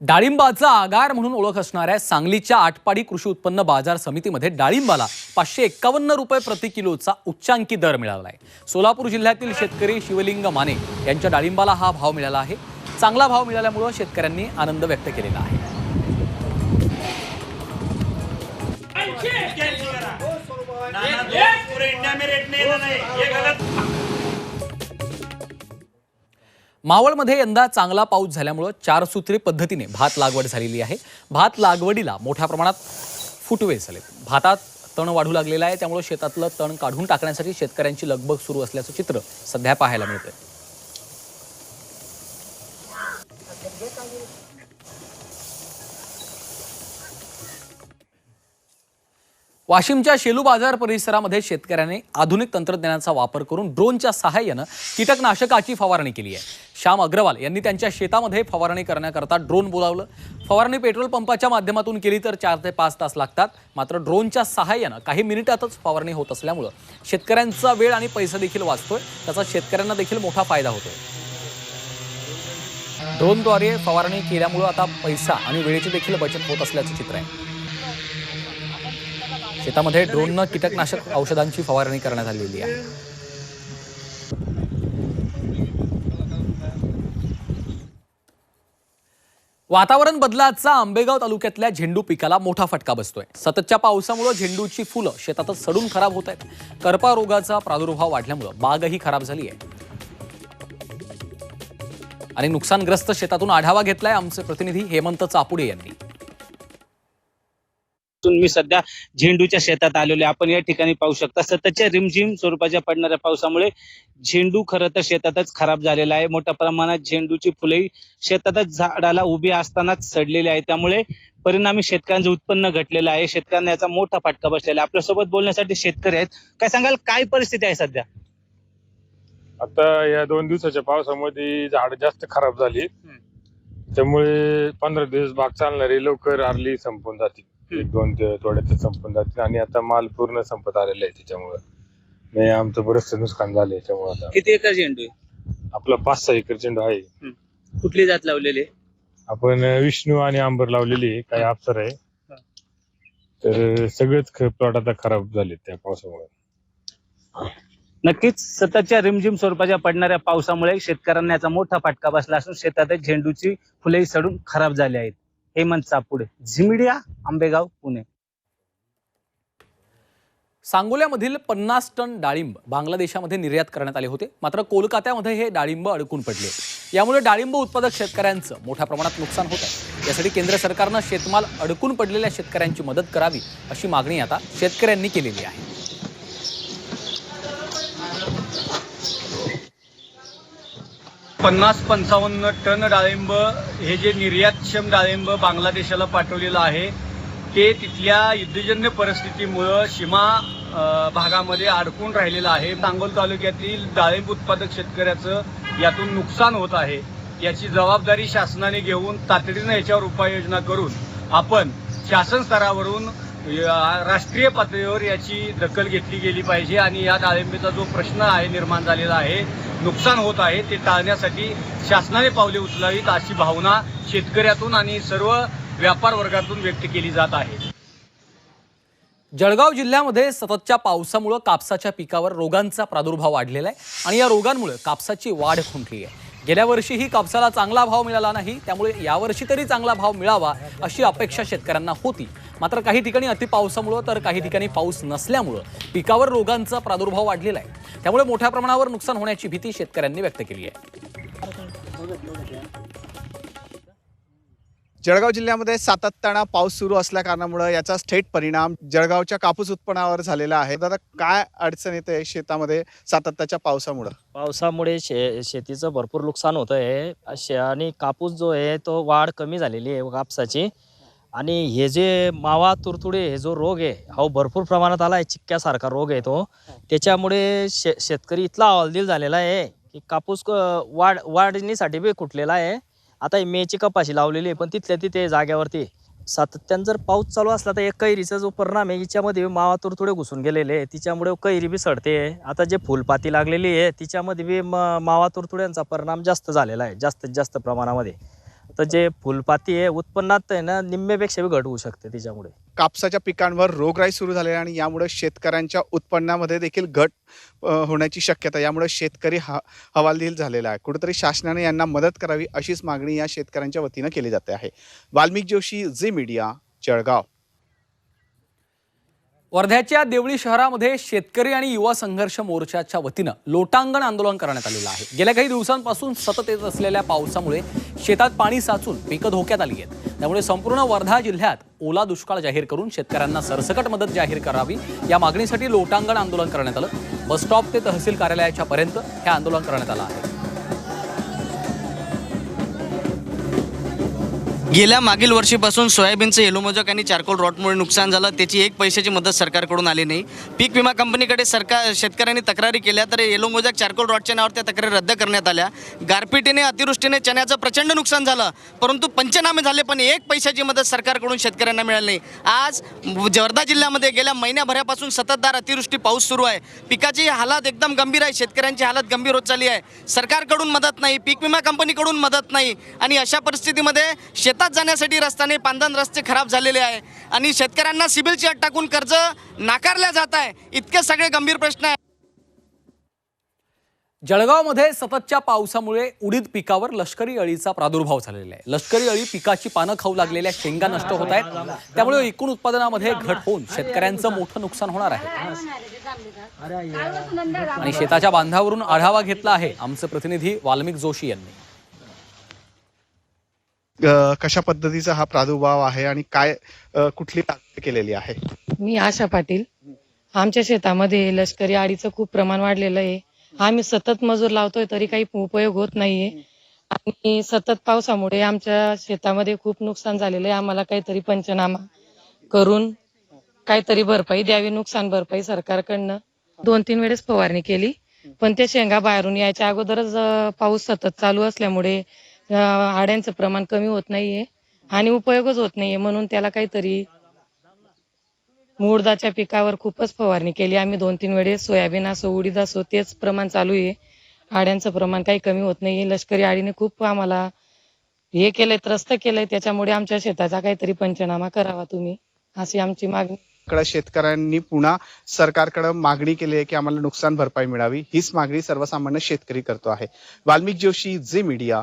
डाळिंबाचा आगार म्हणून ओळख असणाऱ्या सांगलीच्या आटपाडी कृषी उत्पन्न बाजार समितीमध्ये डाळिंबाला पाचशे एक्कावन्न रुपये प्रति किलोचा उच्चांकी दर मिळाला आहे सोलापूर जिल्ह्यातील शेतकरी शिवलिंग माने यांच्या डाळिंबाला हा भाव मिळाला आहे. चांगला भाव मिळाल्यामुळं शेतकऱ्यांनी आनंद व्यक्त केलेला आहे. नाना दो मावळमध्ये यंदा चांगला पाऊस झाल्यामुळं चारसूत्री पद्धतीने भात लागवड झालेली आहे. भात लागवडीला मोठ्या प्रमाणात फुटवे झाले भातात तण वाढू लागलेला आहे त्यामुळे शेतातलं तण काढून टाकण्यासाठी शेतकऱ्यांची लगबग सुरू असल्याचं चित्र सध्या पाहायला मिळतंय. वाशिमच्या शेलू बाजार परिसरामध्ये शेतकऱ्यांनी आधुनिक तंत्रज्ञानाचा वापर करून ड्रोनच्या सहाय्यानं कीटकनाशकाची फवारणी केली आहे. श्याम अग्रवाल यांनी त्यांच्या शेतामध्ये फवारणी करण्याकरता ड्रोन बोलावलं. फवारणी पेट्रोल पंपाच्या माध्यमातून केली तर चार ते पाच तास लागतात. मात्र ड्रोनच्या सहाय्यानं काही मिनिटातच फवारणी होत असल्यामुळं शेतकऱ्यांचा वेळ आणि पैसा देखील वाचतोय. त्याचा शेतकऱ्यांना देखील मोठा फायदा होतोय. ड्रोनद्वारे फवारणी केल्यामुळं आता पैसा आणि वेळेची देखील बचत होत असल्याचं चित्र आहे. शेतामध्ये ड्रोननं कीटकनाशक औषधांची फवारणी करण्यात आलेली आहे. वातावरण बदलाचा आंबेगाव तालुक्यातल्या झेंडू पिकाला मोठा फटका बसतोय. सततच्या पावसामुळे झेंडूची फुलं शेतातच सडून खराब होत आहेत. करपा रोगाचा प्रादुर्भाव वाढल्यामुळं बागही खराब झाली आहे. आणि नुकसानग्रस्त शेतातून आढावा घेतलाय आमचे प्रतिनिधी हेमंत चापुडे यांनी. मी सध्या झेंडूच्या शेतात आलेलो आहे. आपण या ठिकाणी पाहू शकता सततच्या रिमझिम स्वरूपाच्या पडणाऱ्या पावसामुळे झेंडू खरं तर शेतातच खराब झालेला आहे. मोठ्या प्रमाणात झेंडूची फुले शेतातच झाडाला उभी असतानाच सडलेली आहे. त्यामुळे परिणामी शेतकऱ्यांचं उत्पन्न घटलेलं आहे. शेतकऱ्यांना याचा मोठा फटका बसलेला आहे. आपल्यासोबत बोलण्यासाठी शेतकरी आहेत. काय सांगाल? काय परिस्थिती आहे सध्या? आता या दोन दिवसाच्या पावसामध्ये झाड जास्त खराब झाली. त्यामुळे पंधरा दिवस बाग चालणारी लवकर आरली संपून हम्म. एक दोन ते थोड्यात संपून जातील. आणि आता माल पूर्ण संपत आलेला आहे त्याच्यामुळे. नाही आमचं बरंचस नुकसान झालं याच्यामुळे आता. किती एकर झेंडू आहे? आपला पाच सहा एकर चेंडू आहे. कुठली जात लावलेली आहे? आपण विष्णू आणि आंबर लावलेली आहे. काही अप्सर आहे. तर सगळेच प्लॉट आता खराब झाले त्या पावसामुळे. नक्कीच सततच्या रिमझिम स्वरूपाच्या पडणाऱ्या पावसामुळे शेतकऱ्यांना याचा मोठा फटका बसला असून शेतात झेंडूची फुले सडून खराब झाली आहेत. हेमंत चापुडे झिमिडिया आंबेगाव पुणे. सांगोल्यामधील पन्नास टन डाळिंब बांगलादेशामध्ये निर्यात करण्यात आले होते. मात्र कोलकात्यामध्ये हे डाळिंब अडकून पडले. यामुळे डाळिंब उत्पादक शेतकऱ्यांचं मोठ्या प्रमाणात नुकसान होत आहे. यासाठी केंद्र सरकारनं शेतमाल अडकून पडलेल्या शेतकऱ्यांची मदत करावी अशी मागणी आता शेतकऱ्यांनी केलेली आहे. पन्नास पंचावन्न टन डाळिंब हे जे निर्यातक्षम डाळिंब बांगलादेशाला पाठवलेलं आहे ते तिथल्या युद्धजन्य परिस्थितीमुळं सीमा भागामध्ये अडकून राहिलेलं आहे. सांगोल तालुक्यातील डाळिंब उत्पादक शेतकऱ्याचं यातून नुकसान होत आहे. याची जबाबदारी शासनाने घेऊन तातडीनं याच्यावर उपाययोजना करून आपण शासन स्तरावरून या- राष्ट्रीय पातळीवर याची दखल घेतली गेली पाहिजे आणि या डाळिंबीचा जो प्रश्न आहे निर्माण झालेला आहे नुकसान होत आहे ते टाळण्यासाठी शासनाने पावले उचलावीत अशी भावना शेतकऱ्यातून आणि सर्व व्यापार वर्गातून व्यक्त केली जात आहे. जळगाव जिल्ह्यामध्ये सततच्या पावसामुळे कापसाच्या पिकावर रोगांचा प्रादुर्भाव वाढलेला आहे आणि या रोगांमुळे कापसाची वाढ खुंटली आहे. गेल्या वर्षीही कापसाला चांगला भाव मिळाला नाही त्यामुळे यावर्षी तरी चांगला भाव मिळावा अशी अपेक्षा शेतकऱ्यांना होती. मात्र काही ठिकाणी अतिपावसामुळं तर काही ठिकाणी पाऊस नसल्यामुळं पिकावर रोगांचा प्रादुर्भाव वाढलेला आहे. त्यामुळे मोठ्या प्रमाणावर नुकसान होण्याची भीती शेतकऱ्यांनी व्यक्त केली आहे. जळगाव जिल्ह्यामध्ये सातत्यानं पाऊस सुरू असल्या कारणामुळे याचा थेट परिणाम जळगावच्या कापूस उत्पन्नावर झालेला आहे. दादा काय अडचण येते शेतामध्ये सातत्याच्या पावसामुळं? पावसामुळे शे शेतीचं भरपूर नुकसान होतं आहे आणि कापूस जो आहे तो वाढ कमी झालेली आहे कापसाची. आणि हे जे मावा तुरतुडे हे जो रोग आहे हा भरपूर प्रमाणात आला आहे चिक्क्यासारखा रोग आहे तो. त्याच्यामुळे शे शेतकरी इथला हवालदिल झालेला आहे की कापूस क- वाढ वाढणीसाठी बी कुठलेला आहे. आता हे मेची कपाशी लावलेली आहे पण तिथल्या तिथे जाग्यावरती सातत्यानं जर पाऊस चालू असला तर एक कैरीचा जो परिणाम आहे हिच्यामध्ये मावा तुरतुडे घुसून गेलेले आहे. तिच्यामुळे कैरी बी सडते आता जे फुलपाती लागलेली आहे तिच्यामध्ये बी म- मावा तुरतुड्यांचा परिणाम जास्त झालेला आहे जास्तीत जास्त प्रमाणामध्ये. तर जे फुलपाती आहे उत्पन्नात आहे ना निम्म्यापेक्षा बी घट होऊ शकते त्याच्यामुळे कापसाच्या पिकांवर रोगराई सुरू झाली आहे आणि यामुळे शेतकऱ्यांच्या उत्पन्नामध्ये देखील घट होण्याची शक्यता यामुळे शेतकरी हा हवालदिल झालेला आहे. कुठेतरी शासनाने यांना मदत करावी अशीच मागणी या शेतकऱ्यांच्या वतीनं केली जाते आहे. Valmik Joshi Zee media Jalgaon. वर्ध्याच्या देवळी शहरामध्ये शेतकरी आणि युवा संघर्ष मोर्चाच्या वतीनं लोटांगण आंदोलन करण्यात आलेलं आहे. गेल्या काही दिवसांपासून सतत येत असलेल्या पावसामुळे शेतात पाणी साचून पिकं धोक्यात आली आहेत. त्यामुळे संपूर्ण वर्धा जिल्ह्यात ओला दुष्काळ जाहीर करून शेतकऱ्यांना सरसकट मदत जाहीर करावी या मागणीसाठी लोटांगण आंदोलन करण्यात आलं. बसस्टॉप ते तहसील कार्यालयाच्या पर्यंत हे आंदोलन करण्यात आलं आहे. गेल्या मागील वर्षीपासून सोयाबीनचं एलोमोजक आणि चारकोल रॉटमुळे नुकसान झालं. त्याची एक पैशाची मदत सरकारकडून आली नाही. पीक विमा कंपनीकडे सरकार शेतकऱ्यांनी तक्रारी केल्या तर एलोमोजक चारकोल रॉटच्या नावावर त्या तक्रारी रद्द करण्यात आल्या. गारपिटीने अतिवृष्टीने चण्याचं प्रचंड नुकसान झालं. परंतु पंचनामे झाले पण एक पैशाची मदत सरकारकडून शेतकऱ्यांना मिळाली नाही. आज वर्धा जिल्ह्यामध्ये गेल्या महिन्याभरापासून सततधार अतिवृष्टी पाऊस सुरू आहे. पिकाची हालत एकदम गंभीर आहे. शेतकऱ्यांची हालत गंभीर होत चालली आहे. सरकारकडून मदत नाही पीक विमा कंपनीकडून मदत नाही. आणि अशा परिस्थितीमध्ये शेतात जाण्यासाठी रस्त्याने पांधन रस्ते खराब झालेले आहे. आणि शेतकऱ्यांना सिबिलची अट टाकून कर्ज नाकारल्या जात आहे. इतके सगळे गंभीर प्रश्न आहे जळगावमध्ये सततच्या पावसामुळे उडीद पिकावर लष्करी अळीचा प्रादुर्भाव झालेला आहे. लष्करी अळी पिकाची पानं खाऊ लागलेल्या शेंगा नष्ट होत आहेत. त्यामुळे एकूण उत्पादनामध्ये घट होऊन शेतकऱ्यांचं मोठं नुकसान होणार आहे. आणि शेताच्या बांधावरून आढावा घेतला आहे आमचे प्रतिनिधी वाल्मिक जोशी यांनी. कशा पद्धतीचा हा प्रादुर्भाव आहे आणि काय कुठली केलेली आहे? मी आशा पाटील. आमच्या शेतामध्ये लष्करी आडीचं खूप प्रमाण वाढलेलं आहे. आम्ही सतत मजूर लावतोय तरी काही उपयोग होत नाहीये. आणि सतत पावसामुळे आमच्या शेतामध्ये खूप नुकसान झालेलं आहे. आम्हाला काहीतरी पंचनामा करून काहीतरी भरपाई द्यावी नुकसान भरपाई सरकारकडनं. दोन तीन वेळेस फवारणी केली. पण त्या शेंगा बाहेरून यायच्या अगोदरच पाऊस सतत चालू असल्यामुळे आड्यांचं प्रमाण कमी होत नाहीये आणि उपयोगच होत नाहीये. म्हणून त्याला काहीतरी मुळदाच्या पिकावर खूपच फवारणी केली. आम्ही दोन तीन वेळेस सोयाबीन असो उडीद असो तेच प्रमाण चालू आहे. आड्यांचं प्रमाण काही कमी होत नाहीये. लष्करी आडीने खूप आम्हाला हे केलंय त्रस्त केलंय. त्याच्यामुळे आमच्या शेताचा काहीतरी पंचनामा करावा तुम्ही अशी आमची मागणी. कडे शेतकऱ्यांनी पुन्हा सरकारकडे मागणी केली आहे की आम्हाला नुकसान भरपाई मिळावी. हीच मागणी सर्वसामान्य शेतकरी करतो आहे. वाल्मिक जोशी जे मीडिया.